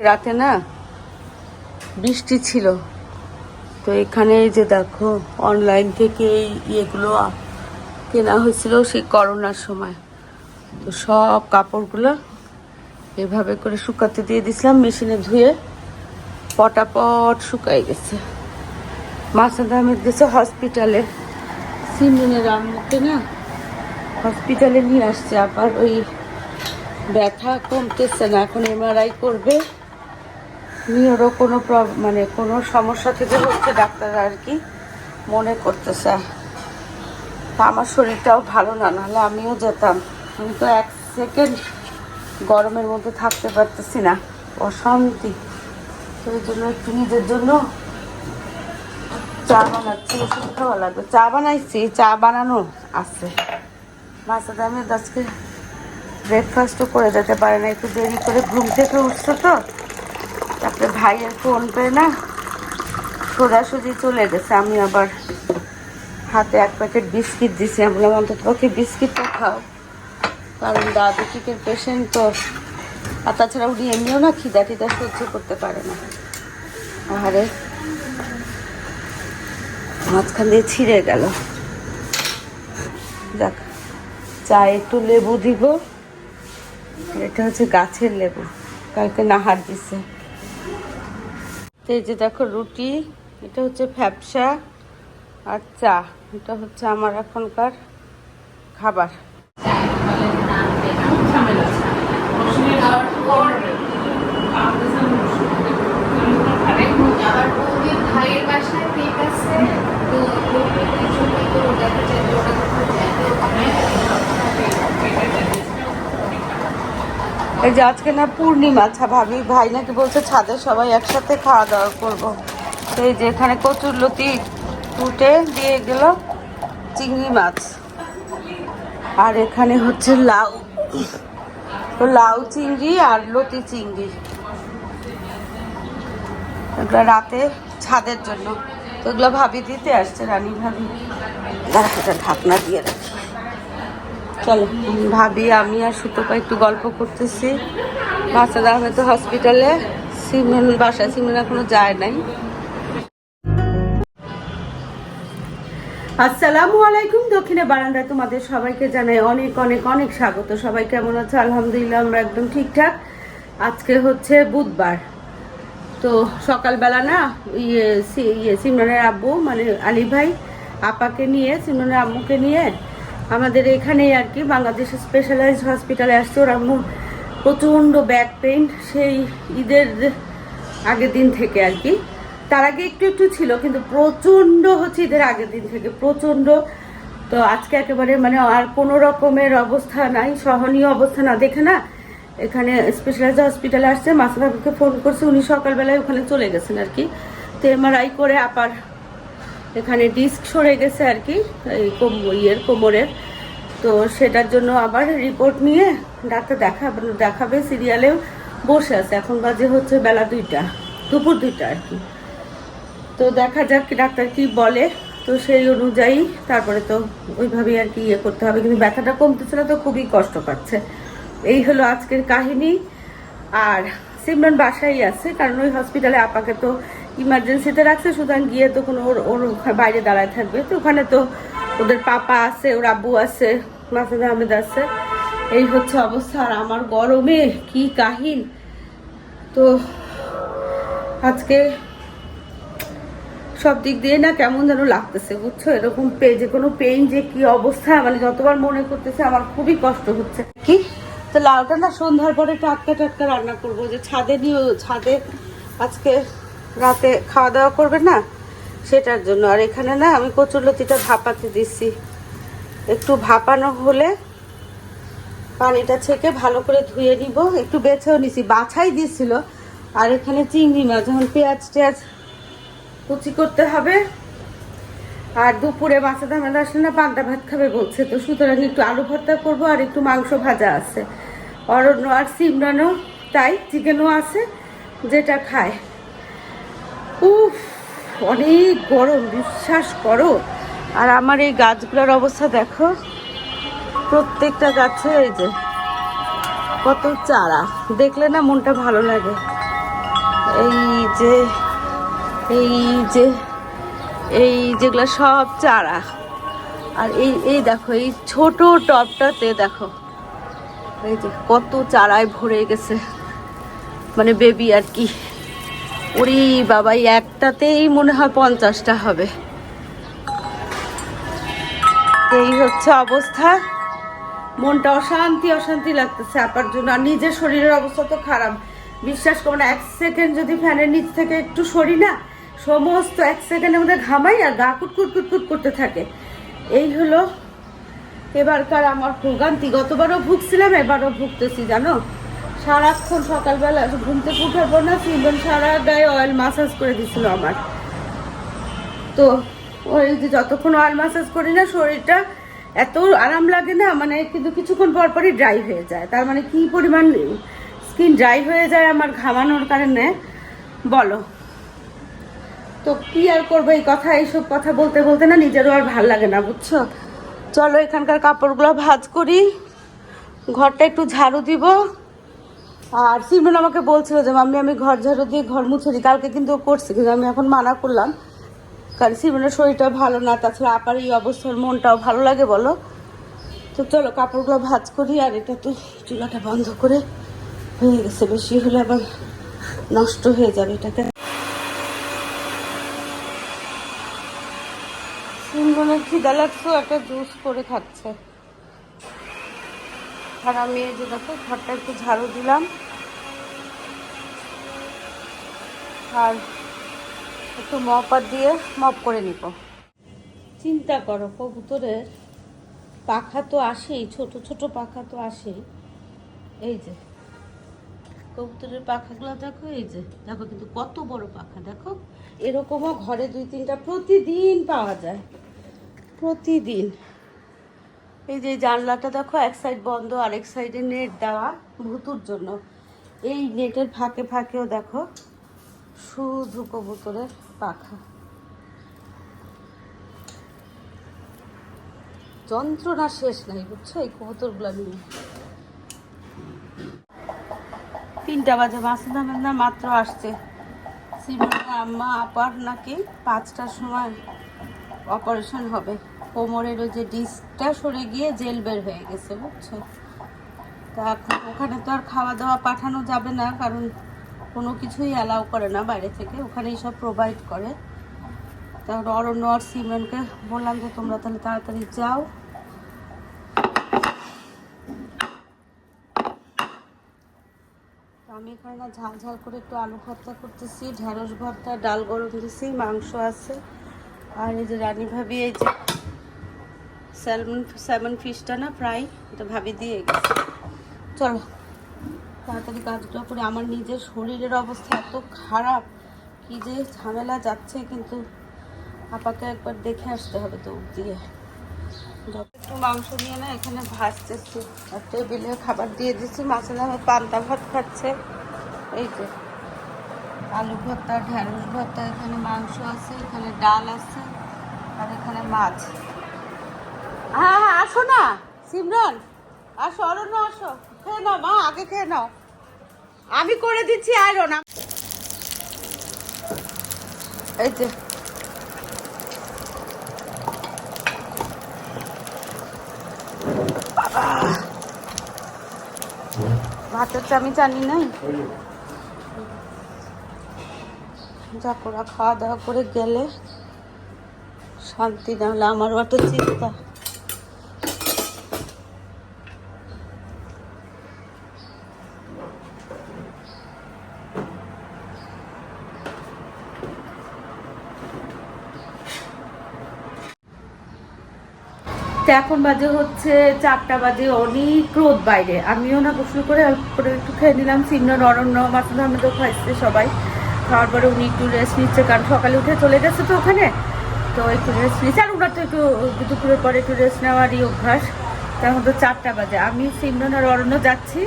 রাতে না বৃষ্টি ছিল। তো এখানে যে দেখো অনলাইন থেকে এই ইয়েগুলো কেনা হয়েছিল সেই করোনার সময়। তো সব কাপড়গুলো এভাবে করে শুকাতে দিয়ে দিছিলাম মেশিনে ধুয়ে পটাপট শুকাই গেছে। মাসাদ আহমেদ গেছে হসপিটালে সিমনের আম্মুকে না হসপিটালে নিয়ে আসছে, আবার ওই ব্যথা কমতেছে না, এখন এমআরআই করবে। নিয়েরও কোনো মানে কোনো সমস্যা থেকে হচ্ছে ডাক্তার আর কি মনে করতেছে। আমার শরীরটাও ভালো না, নাহলে আমিও যেতাম। আমি তো এক সেকেন্ড গরমের মধ্যে থাকতে পারতেছি না। অশান্তি। এই জন্য একটু নিজের জন্য চা বানাচ্ছি, ওষুধ খাওয়া লাগবে। চা বানাইছি, চা বানানো আছে। মাসাদ আমি আজকে ব্রেকফাস্টও করে যেতে পারে না, একটু দেরি করে ঘুম থেকে উঠছো তো। তারপরে ভাইয়ের ফোন পেয়ে না সোজাসুজি চলে গেছে। আমি আবার হাতে এক প্যাকেট বিস্কিট দিছি। আমি বললাম, অন্তত পক্ষে বিস্কিটটা খাও। কারণ ডায়াবেটিকের পেশেন্ট তো, আর তাছাড়া উনি এমনিও না খিদা টিদা সহ্য করতে পারে না। আহারে, মাঝখান দিয়ে ছিঁড়ে গেল। দেখ চা একটু লেবু দিব। এটা হচ্ছে গাছের লেবু। কালকে নাহার দিছে। তো এই যে দেখো রুটি, এটা হচ্ছে ফ্যাপসা আর চা। এটা হচ্ছে আমার এখনকার খাবার। ভাইয়ের বাসায় কেক আছে তো লোকের জন্য তো দেখা যায় যে ওটা কোথাও যায় তো এই যে আজকে না পূর্ণিমা আচ্ছা ভাবি, ভাই নাকি বলছে ছাদে সবাই একসাথে খাওয়া দাওয়া করব এই যে এখানে কচুর লতি ফুটে দিয়ে গেল চিংড়ি মাছ। আর এখানে হচ্ছে লাউ। তো লাউ চিংড়ি আর লতি চিংড়ি। এগুলো রাতে ছাদের জন্য। তো এগুলো ভাবি দিতে আসছে, রানী ভাবি। ঢাকনা দিয়ে রাখি। চলো। ভাবি, আমি আর সুতপা একটু গল্প করতেছি। বাচ্চারা হয়তো হসপিটালে সিমেন বাসায় সিমেন এখনও যায় নাই। আসসালামু আলাইকুম। দক্ষিণে বারান্দায় তোমাদের সবাইকে জানাই অনেক অনেক অনেক স্বাগত। সবাই কেমন আছো? আলহামদুলিল্লাহ, আমরা একদম ঠিকঠাক। আজকে হচ্ছে বুধবার। তো সকালবেলা না ইয়ে ইয়ে সিমরানের আব্বু মানে আলী ভাই, আপাকে নিয়ে, সিমরানের আম্মুকে নিয়ে আমাদের এখানেই আর কি বাংলাদেশ স্পেশালাইজড হসপিটালে আসছে। ওরা প্রচণ্ড ব্যাক পেইন সেই ঈদের আগের দিন থেকে আর কি। তার আগে একটু একটু ছিল, কিন্তু প্রচণ্ড হচ্ছে ঈদের আগের দিন থেকে, প্রচণ্ড। তো আজকে একেবারে মানে আর কোনো রকমের অবস্থা নাই, সহনীয় অবস্থা না। দেখে না, এখানে স্পেশালাইজ হসপিটালে আসছে মাসুদাকে ফোন করছে, উনি সকালবেলায় ওখানে চলে গেছেন আর কি। তো এমআরআই করে আবার এখানে ডিস্ক সরে গেছে আর কি, এই কোম ইয়ের কোমরের। তো সেটার জন্য আবার রিপোর্ট নিয়ে ডাক্তার দেখাবে দেখাবে সিরিয়ালেও বসে আছে। এখন বাজে হচ্ছে বেলা দুইটা, দুপুর দুইটা আর কি। তো দেখা যাক ডাক্তার কি বলে। তো সেই অনুযায়ী তারপরে তো ওইভাবেই আর কি ইয়ে করতে হবে। কিন্তু ব্যথাটা কমতেছে না তো, খুবই কষ্ট পাচ্ছে। এই হলো আজকের কাহিনী। আর সিমরান বাসায় আছে, কারণ ওই হসপিটালে আপাকে তো ইমার্জেন্সিতে রাখছে সুতরাং গিয়ে তো কোনো ওর ওর বাইরে দাঁড়ায় থাকবে। তো ওখানে তো ওদের পাপা আছে ওর আব্বু আছে মাসুদ আহমেদ আছে। এই হচ্ছে অবস্থা। আর আমার গরমে কি কাহিন তো আজকে সব দিক দিয়ে না কেমন যেন লাগতেছে বুঝছ? এরকম পে যে কোনো পেইন যে কি অবস্থা মানে যতবার মনে করতেছে আমার খুবই কষ্ট হচ্ছে। কি? তো লাউটা না সন্ধ্যার পরে টাটকা টাটকা রান্না করব যে ছাদে নিয়ে ছাদে আজকে রাতে খাওয়া দাওয়া করবে না, সেটার জন্য। আর এখানে না আমি কচুরলতিটা ভাপাতে দিচ্ছি। একটু ভাপানো হলে পানিটা ছেঁকে ভালো করে ধুয়ে নিব। একটু বেছেও নিছি, বাছাই দিছিল আর এখানে চিংড়ি মাছ যখন পেঁয়াজ টেয়াজ কুচি করতে হবে। আর দুপুরে বাচ্চা দামেলা আসলে না পান্তা ভাত খাবে বলছে তো। সুতরাং একটু আলু ভর্তা করব আর একটু মাংস ভাজা আছে। অরণ্য আর সিমরানও, তাই চিকেনও আছে, যেটা খায়। উফ, অনেক গরম, বিশ্বাস করো। আর আমার এই গাছগুলোর অবস্থা দেখো। প্রত্যেকটা গাছে এই যে কত চারা। দেখলে না মনটা ভালো লাগে। এই যে এই যে, এই যেগুলো সব চারা। আর এই এই দেখো, এই ছোট টবটাতে দেখো। এই যে কত চারায় ভরে গেছে। মানে বেবি আর কি। ওরে বাবা একটাতেই মনে হয় পঞ্চাশটা হবে। এই হচ্ছে অবস্থা। মনটা অশান্তি অশান্তি লাগতেছে আপার জন্য। আর নিজের শরীরের অবস্থা তো খারাপ। বিশ্বাস করব না, এক সেকেন্ড যদি ফ্যানের নিচ থেকে একটু সরি না, সমস্ত এক সেকেন্ডের মধ্যে ঘামাই আর গা কুটকুট কুটকুট করতে থাকে। এই হলো এবারকার আমার ভোগান্তি। গতবারও ভুগছিলাম, এবারও ভুগতেছি, জানো? সারাক্ষণ সকালবেলা ঘুম থেকে উঠার পর না সিমন সারা গায়ে অয়েল মাসাজ করে দিছিল আমার। তো ওই যে যতক্ষণ অয়েল মাসাজ করি না, শরীরটা এত আরাম লাগে না মানে কিন্তু কিছুক্ষণ পর পরই ড্রাই হয়ে যায়। তার মানে কি পরিমাণ স্কিন ড্রাই হয়ে যায় আমার ঘামানোর কারণে, বলো। তো কি আর করব এই কথা, এইসব কথা বলতে বলতে না নিজেরও আর ভালো লাগে না, বুঝছ? চলো এখানকার কাপড়গুলো ভাজ করি, ঘরটা একটু ঝাড়ু দিব। আর সিমরন আমাকে বলছিল যে, মাম্মি, আমি ঘর ঝাড়ু দিয়ে ঘর মুছে দিই কালকে কিন্তু করছে, কিন্তু আমি এখন মানা করলাম। কারণ সিমরনের শরীরটা ভালো না, তাছাড়া আপার এই অবস্থার মনটাও ভালো লাগে, বলো। তো চলো, কাপড়গুলো ভাজ করি, আর এটা তো চুলাটা বন্ধ করে হয়ে গেছে, বেশি হলে আবার নষ্ট হয়ে যাবে এটাকে। সিমরনের খিদা লাগছে, একটা জুস করে খাচ্ছে। আমি এই যে দেখো, ঘরটা একটু ঝাড়ু দিলাম। আর একটু মপার দিয়ে মপ করে নিব। চিন্তা করো কবুতরের পাখা তো আসেই, ছোট ছোট পাখা তো আসেই। এই যে কবুতরের পাখাগুলো দেখো, এই যে, দেখো কিন্তু কত বড় পাখা, দেখো। এরকমও ঘরে দুই, তিনটা প্রতিদিন পাওয়া যায়, প্রতিদিন। এই যে জানলাটা দেখো, এক সাইড বন্ধ, আরেক সাইডে নেট দেওয়া, ভুতুর জন্য। এই নেটের ফাঁকে ফাঁকেও দেখো, শুধু কবুতরের পাখা। যন্ত্রণা শেষ নাই, বুঝছ? এই কবুতরগুলো নিয়ে। তিনটা বাজে মাসুদা মেন্দা মাত্র আসছে। সিমনের আম্মা আপার নাকি পাঁচটার সময় অপারেশন হবে। কোমরের ওই যে ডিস্কটা সরে গিয়ে জেল বের হয়ে গেছে, বুঝছ? তা ওখানে তো আর খাওয়া দাওয়া পাঠানো যাবে না, কারণ কোনো কিছুই অ্যালাউ করে না বাইরে থেকে, ওখানেই সব প্রোভাইড করে। তারপর অরণ্য আর সিমরনকে বললাম যে, তোমরা তাহলে তাড়াতাড়ি যাও। আমি এখানে না ঝাল ঝাল করে একটু আলু ভর্তা করতেছি ঢ্যাঁড়স ভর্তা, ডাল গরম দিছি, মাংস আছে। আর এই যে রানী ভাবি, এই যে স্যালমন স্যামন ফিশটা না ফ্রাই এটা ভাবি দিয়ে গেছে। চলো, তাড়াতাড়ি কাজগুলো করে আমার নিজের শরীরের অবস্থা এত খারাপ, কি যে ঝামেলা যাচ্ছে, কিন্তু আপাকে একবার দেখে আসতে হবে তো দিয়ে। একটু মাংস নিয়ে না এখানে ভাজতেছি, আর টেবিলে খাবার দিয়ে দিচ্ছি মাছের নামে পান্তা ভাত খাচ্ছে। এই যে, আলু ভর্তা ঢ্যাঁড়স ভর্তা, এখানে মাংস আছে, এখানে ডাল আছে, আর এখানে মাছ। আসো না, সিমরন। আসো, অরণ্য, আসো। খেয়ে নাও, মা, আগে খেয়ে নাও। আমি করে দিচ্ছি আরও না এই যে। ভাতের চামি জানি নাই যা করা, খাওয়া দাওয়া করে গেলে শান্তি না হলে আমারও একটা চিন্তা। তো এখন বাজে হচ্ছে চারটা বাজে, অনেক রোদ বাইরে। আমিও না গোসল করে করে একটু খেয়ে নিলাম। সিমন অরণ্য মাসুদ আহমেদও খাইছে সবাই। খাওয়ার পরে উনি একটু রেস্ট নিচ্ছে, কারণ সকালে উঠে চলে গেছে তো ওখানে। তো একটু রেস্ট নিচ্ছে। আর ওনার তো একটু দুপুরের পরে একটু রেস্ট নেওয়ারই অভ্যাস। তার মধ্যে চারটা বাজে। আমি সিমরন আর অরণ্য যাচ্ছি।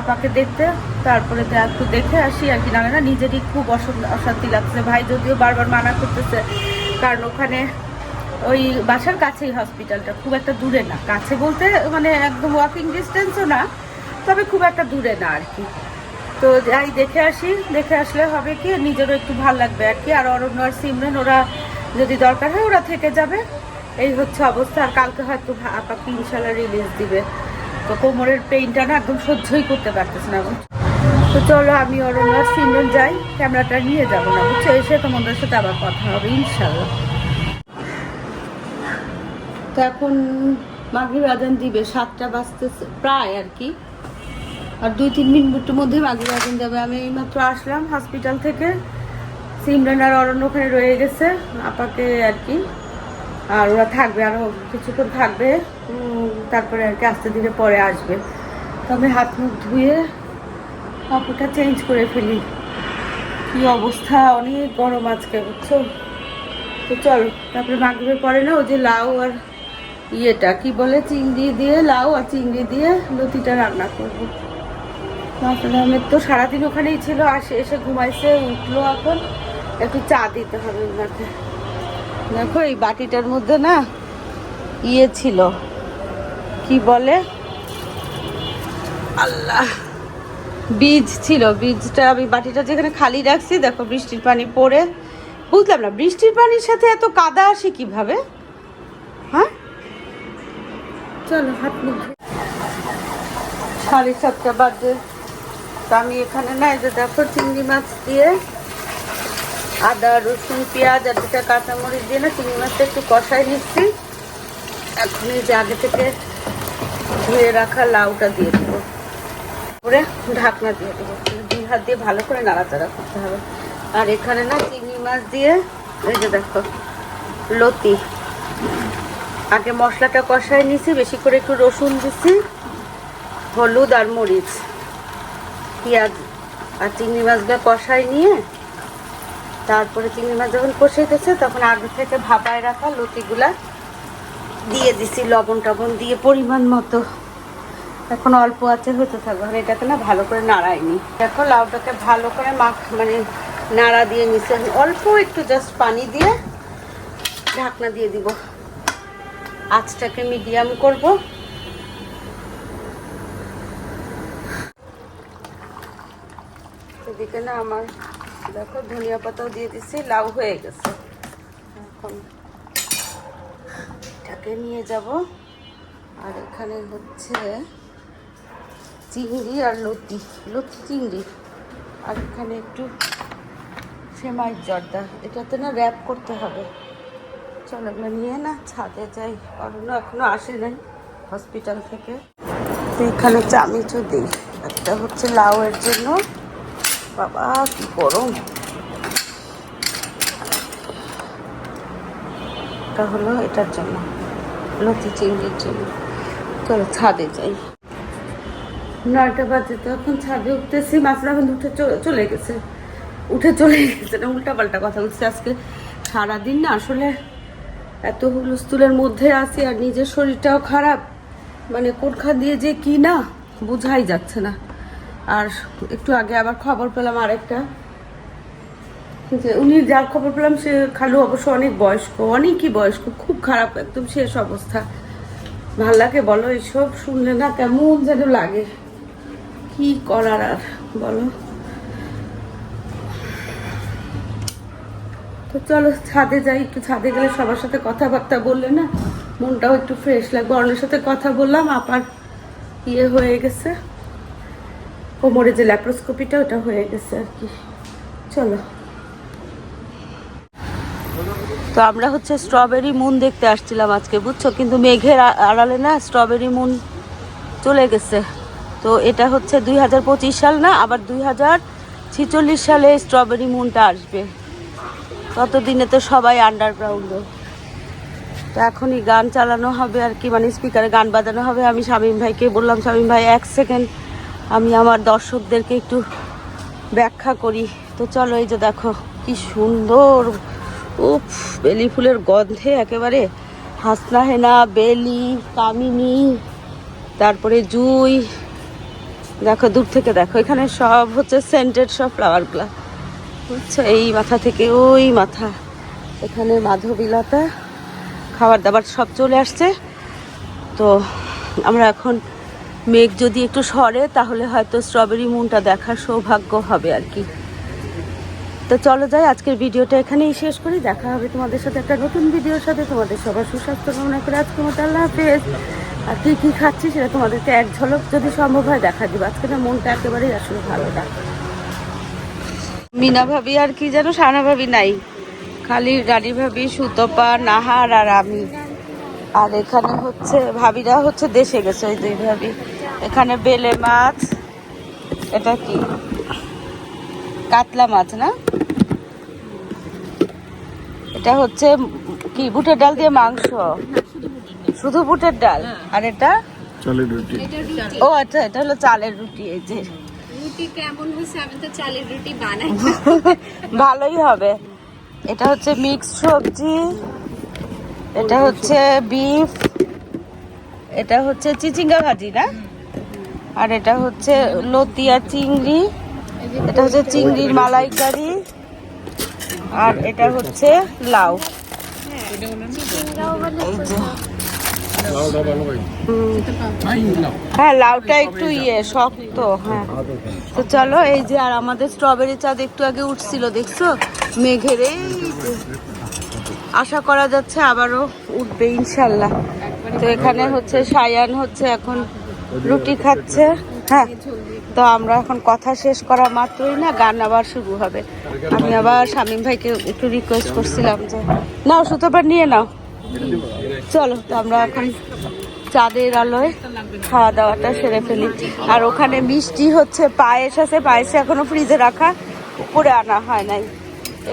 আপাকে দেখতে, তারপরে একটু দেখে আসি আর কি। না নিজেরই খুব অশান্তি লাগছে। ভাই যদিও বারবার মানা করতেছে, কারণ ওখানে ওই বাসার কাছেই হসপিটালটা খুব একটা দূরে না। কাছে বলতে মানে একদম ওয়াকিং ডিস্টেন্সও না, তবে খুব একটা দূরে না আর কি। তো যাই, দেখে আসি, দেখে আসলে হবে কি, নিজেরও একটু ভালো লাগবে আর কি। আর অরণ্য আর সিমরান, ওরা যদি দরকার হয় ওরা থেকে যাবে। এই হচ্ছে অবস্থা, আর কালকে হয়তো আপাকে ইনশাল্লাহ রিলিজ দিবে। তো কোমরের পেইনটা না একদম সহ্যই করতে পারতেছে না? তো চলো, আমি অরণ্য আর সিমরান যাই, ক্যামেরাটা নিয়ে যাব না, বুঝছ? এসে তোমাদের সাথে আবার কথা হবে ইনশাল্লাহ তো এখন মাগরিব আজান দিবে, সাতটা বাজতেছে, প্রায় আর কি। আর দুই, তিন মিনিটের মধ্যে মাগরিব আজান যাবে আমি এইমাত্র আসলাম হসপিটাল থেকে। সিমরান আর অরণ্য ওখানে রয়ে গেছে, আপাকে আর কি। আর ওরা থাকবে আরও কিছুক্ষণ থাকবে। তারপরে আর কি আস্তে ধীরে পরে আসবে। তো আমি হাত মুখ ধুয়ে কাপড়টা চেঞ্জ করে ফেলি। কি অবস্থা? অনেক গরম আজকে, বুঝছ? তো চল, তারপরে মাগরিবের পরে না, ওই যে লাউ আর ইয়েটা কি বলে? চিংড়ি দিয়ে লাউ আর চিংড়ি দিয়ে লতিটা রান্না করব। আহমেদ তো সারাদিন ওখানেই ছিল আসে এসে ঘুমাইছে, উঠল এখন। একটু চা দিতে হবে ওনাকে। দেখো এই বাটিটার মধ্যে না ইয়ে ছিল। কি বলে? আল্লাহ। বীজ ছিল, বীজটা আমি বাটিটা যেখানে খালি রাখছি, দেখো বৃষ্টির পানি পড়ে। বুঝলাম না, বৃষ্টির পানির সাথে এত কাদা আসে কীভাবে? চলো, হাত মুখ সাড়ে সাতটা বাজে। তো আমি এখানে না এই যে দেখো চিংড়ি মাছ দিয়ে আদা, রসুন, পেঁয়াজ আর দুটা কাঁচামরিচ দিয়ে না চিংড়ি মাছটা একটু কষাই নিচ্ছি। এখন এই যে আগে থেকে ধুয়ে রাখা লাউটা দিয়ে দেবো। করে ঢাকনা দিয়ে দেবো। দুই হাত দিয়ে ভালো করে নাড়াচাড়া করতে হবে। আর এখানে না চিংড়ি মাছ দিয়ে, এই যে দেখো, লতি। আগে মশলাটা কষায় নিছি, বেশি করে একটু রসুন দিছি, হলুদ আর মরিচ, পেঁয়াজ আর চিংড়ি মাছটা কষায় নিয়ে, তারপরে চিংড়ি মাছ যখন কষাইতেছে, তখন আগে থেকে ভাপায় রাখা লতিগুলা দিয়ে দিছি, লবণ টবণ দিয়ে পরিমাণ মতো। এখন অল্প আছে, হতে থাকবে আর এটাকে না ভালো করে নাড়াইনি। দেখো, লাউটাকে ভালো করে মাখ মানে নাড়া দিয়ে নিচে অল্প একটু জাস্ট পানি দিয়ে ঢাকনা দিয়ে দিব। আঁচটাকে মিডিয়াম করব। এদিকে না আমার, দেখো, ধনিয়া পাতাও দিয়ে দিছি, লাউ হয়ে গেছে। এখন এটাকে নিয়ে যাব। আর এখানে হচ্ছে চিংড়ি আর লতি লতি চিংড়ি। আর এখানে একটু সেমাই জর্দা। এটাতে না র্যাপ করতে হবে। চলো নিয়ে না ছাদে যাই। অরণ্য এখনও আসে নাই হসপিটাল থেকে। তো এখানে চামিচও দিই। একটা হচ্ছে লাউয়ের জন্য। বাবা, কি গরম। এটা হলো এটার জন্য, লতি চিংড়ির জন্য। চলো ছাদে যাই। নয়টা বাজে তো, এখন ছাদে উঠতেছি। মাছরা এখন উঠে চলে গেছে। উঠে চলে গেছে উল্টা পাল্টা কথা বলছি। আজকে সারাদিন না আসলে এত হুলস্থুলের মধ্যে আছি আর নিজের শরীরটাও খারাপ। মানে কোনখান দিয়ে যে কি না, বোঝাই যাচ্ছে না। আর একটু আগে আবার খবর পেলাম আরেকটা। যে উনি যার খবর পেলাম, সে খালু অবশ্য অনেক বয়স্ক, অনেকই বয়স্ক, খুব খারাপ একদম শেষ অবস্থা। ভালো লাগে বলো এইসব শুনলে না কেমন যেন লাগে। কি করার আর, বলো। তো চলো ছাদে যাই, একটু ছাদে গেলে সবার সাথে কথাবার্তা বললে না মনটাও একটু ফ্রেশ লাগবে। অন্যের সাথে কথা বললাম, আপার ইয়ে হয়ে গেছে। কোমরে যে ল্যাপ্রোস্কোপিটা ওটা হয়ে গেছে আর কি। চলো। তো আমরা হচ্ছে স্ট্রবেরি মুন দেখতে আসছিলাম আজকে, বুঝছ? কিন্তু মেঘের আড়ালে না স্ট্রবেরি মুন চলে গেছে। তো এটা হচ্ছে দুই হাজার পঁচিশ সাল না, আবার দুই সালে স্ট্রবেরি মুনটা আসবে। ততদিনে তো সবাই আন্ডারগ্রাউন্ডে তো এখনই গান চালানো হবে আর কি মানে স্পিকারে গান বাজানো হবে। আমি শামীম ভাইকে বললাম, শামীম ভাই, এক সেকেন্ড আমি আমার দর্শকদেরকে একটু ব্যাখ্যা করি। তো চলো এই যে দেখো, কি সুন্দর, উফ, বেলি ফুলের গন্ধে একেবারে হাসনা হেনা বেলি, কামিনী, তারপরে জুই। দেখো, দূর থেকে দেখো, এখানে সব হচ্ছে সেন্টেড সব ফ্লাওয়ারগুলা বুঝছ এই মাথা থেকে ওই মাথা। এখানে মাধবীলতা, খাবার দাবার সব চলে আসছে। তো আমরা এখন মেঘ যদি একটু সরে, তাহলে হয়তো স্ট্রবেরি মুনটা দেখার সৌভাগ্য হবে আর কি। তো চলো যাই, আজকের ভিডিওটা এখানেই শেষ করি। দেখা হবে তোমাদের সাথে একটা নতুন ভিডিওর সাথে। তোমাদের সবার সুস্বাস্থ্য কামনা করে আজকে মতো আল্লাহ হাফেজ। আর কী কী খাচ্ছি সেটা তোমাদেরকে এক ঝলক যদি সম্ভব হয় দেখা দিব। আজকে না মনটা একেবারেই আসলে ভালো না। মিনা ভাবি আর কি যেন সানা ভাবি নাই। খালি রানী ভাবি সুতপা নাহার আর আমি। আর এখানে হচ্ছে ভাবিরা হচ্ছে দেশে গেছে ওই দুই ভাবি। এখানে বেলে মাছ এটা কি? কাতলা মাছ না? এটা হচ্ছে কি বুটের ডাল দিয়ে মাংস? শুধু বুটের ডাল? আর এটা? ও আচ্ছা এটা হলো চালের রুটি এই যে। রুটি কেমন হয়েছে? আমি তো চালের রুটি বানাই। ভালোই হবে। এটা হচ্ছে মিক্স সবজি এটা হচ্ছে বিফ এটা হচ্ছে চিচিঙ্গা ভাজি না? আর এটা হচ্ছে লতিয়া চিংড়ি এটা হচ্ছে চিংড়ির মালাইকারি আর এটা হচ্ছে লাউ। এই যে। হ্যাঁ লাউটা একটু ইয়ে শক্ত হ্যাঁ। তো চলো, এই যে আর আমাদের স্ট্রবেরি চাঁদ একটু আগে উঠছিল, দেখছ? মেঘের আশা করা যাচ্ছে আবারও উঠবে, ইনশাল্লাহ। তো এখানে হচ্ছে সায়ান হচ্ছে এখন রুটি খাচ্ছে হ্যাঁ। তো আমরা এখন কথা শেষ করা মাত্রই না, গান আবার শুরু হবে। আমি আবার শামীম ভাইকে একটু রিকোয়েস্ট করছিলাম যে, নাও সুতোবার নিয়ে নাও। চলো, তো আমরা এখন চাঁদের আলোয় খাওয়া দাওয়াটা সেরে ফেলি। আর ওখানে মিষ্টি হচ্ছে, পায়েস আছে, পায়েস এখনও ফ্রিজে রাখা উপরে আনা হয় নাই।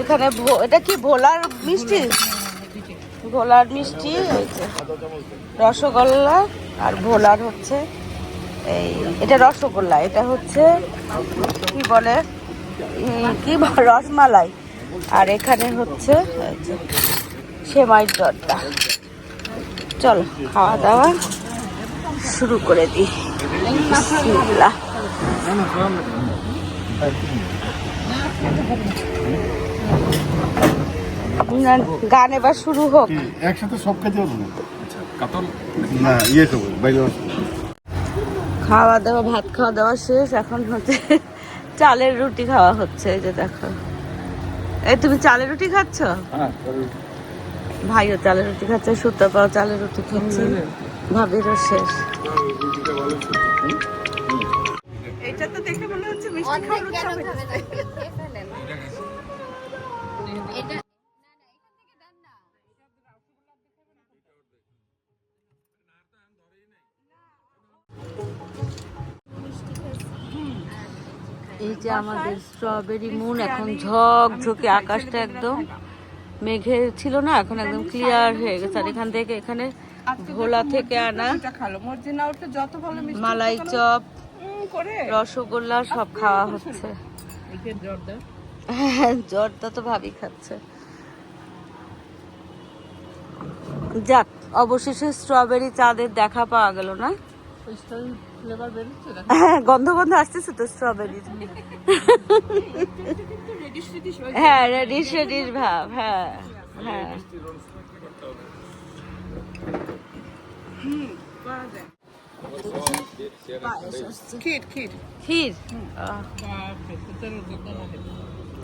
এখানে এটা কি ভোলার মিষ্টি? ভোলার মিষ্টি রসগোল্লা আর ভোলার হচ্ছে এই, এটা রসগোল্লা, এটা হচ্ছে কি বলে? কি রসমালাই। আর এখানে হচ্ছে সেমাই জর্দা। চলো খাওয়া দাওয়া শুরু করে দিই। গান এবার শুরু হোক। একসাথে সব খেতে না ইয়ে খাওয়া দাওয়া ভাত খাওয়া দাওয়া শেষ এখন হচ্ছে চালের রুটি খাওয়া হচ্ছে এই যে দেখো। এই তুমি চালের রুটি খাচ্ছ? ভাইও চালের রুটি খাচ্ছে সুতপাও চালের রুটি খাচ্ছে। ভাবিরও শেষ। এটা তো দেখে মনে হচ্ছে মিষ্টি খাওয়ার উৎসব হচ্ছে। এটা এই যে আমাদের স্ট্রবেরি মুন এখন ঝকঝকে আকাশটা একদম। মেঘে ছিল না এখন একদম ক্লিয়ার হয়ে গেছে। আর এখান থেকে এখানে ভোলা থেকে আনা মালাই চপ রসগোল্লা সব খাওয়া হচ্ছে। জর্দা। তো ভাবি খাচ্ছে। যাক অবশেষে স্ট্রবেরি চাঁদের দেখা পাওয়া গেল না? হ্যাঁ গন্ধ গন্ধ আসতেছে তো স্ট্রবেরি হ্যাঁ রেডিশ রেডিশ ভাব হ্যাঁ হ্যাঁ। ক্ষীর ক্ষীর ক্ষীর।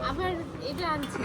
আবার এটা আনছি।